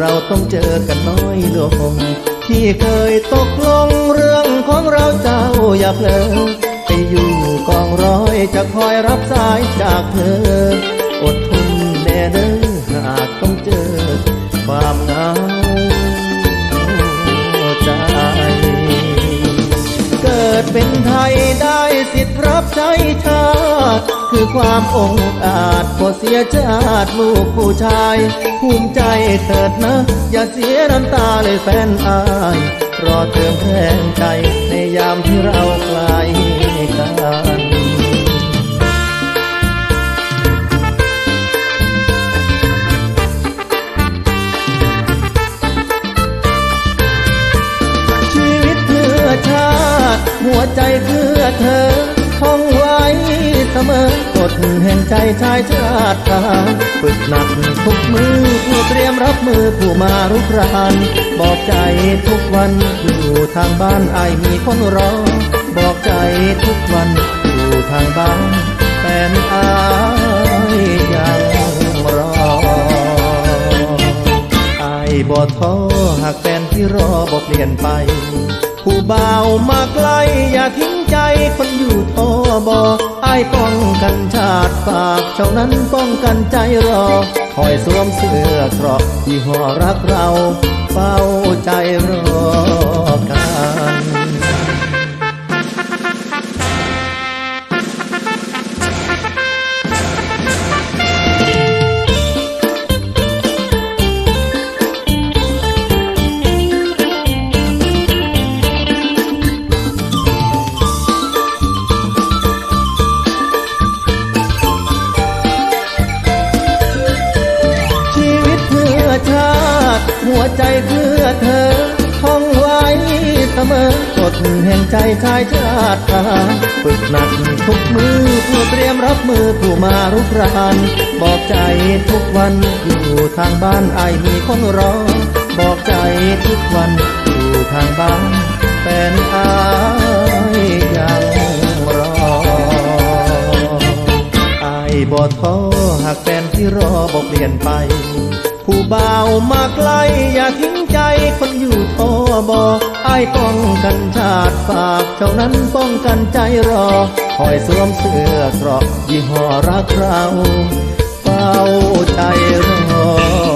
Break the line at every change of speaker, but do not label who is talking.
เราต้องเจอกันน้อยลงที่เคยตกลงเรื่องของเราเจ้าอย่าเพลอไปอยู่กองร้อยจะคอยรับสายจากเธอ เป็นไทยได้สิทธิ์รับใช้ชาติ คือความองอาจบ่เสียชาติลูกผู้ชาย ภูมิใจเถิดนะ อย่าเสียน้ำตาเลยแฟนอาย รอเติมแรงใจในยามที่เรา ใจเพื่อเธอท่องไว้เสมอกฎแห่งใจชายชาติทาฝึกหนักทุกมือเพื่อเตรียมรับมือผู้มารุกรานบอกใจทุกวันอยู่ทางบ้านไอมีคนรอ บอกใจทุกวันอยู่ทางบ้านแฟนอายยังรอไอายบ่ท้อหากแฟนที่รอบ่เปลี่ยนไป ผู้บ่าวมาไกลอย่าทิ้งใจคนอยู่ทอบ่อายป้องกันชาติฝากเจ้านั้นป้องกันใจรอ คอยสวมเสื้อเกราะยี่ห้อรักเราเฝ้าใจรอ ใจเพื่อเธอท่องไว้เสมอกฎแห่งใจชายชาติทหารฝึกหนักทุกมือเพื่อเตรียมรับมือผู้มารุกรานบอกใจทุกวันอยู่ทางบ้านไอมีคนรอ บอกใจทุกวันอยู่ทางบ้านแฟนอายยังรอไอบ่ท้อหากแฟนที่รอบ่เปลี่ยนไป ผู้บ่าวมาไกลอย่าทิ้งใจคนอยู่ทอบ่อายป้องกันชาติฝากเจ้านั้นป้องกันใจรอ คอยสวมเสื้อเกราะยี่ห้อรักเราเฝ้าใจรอ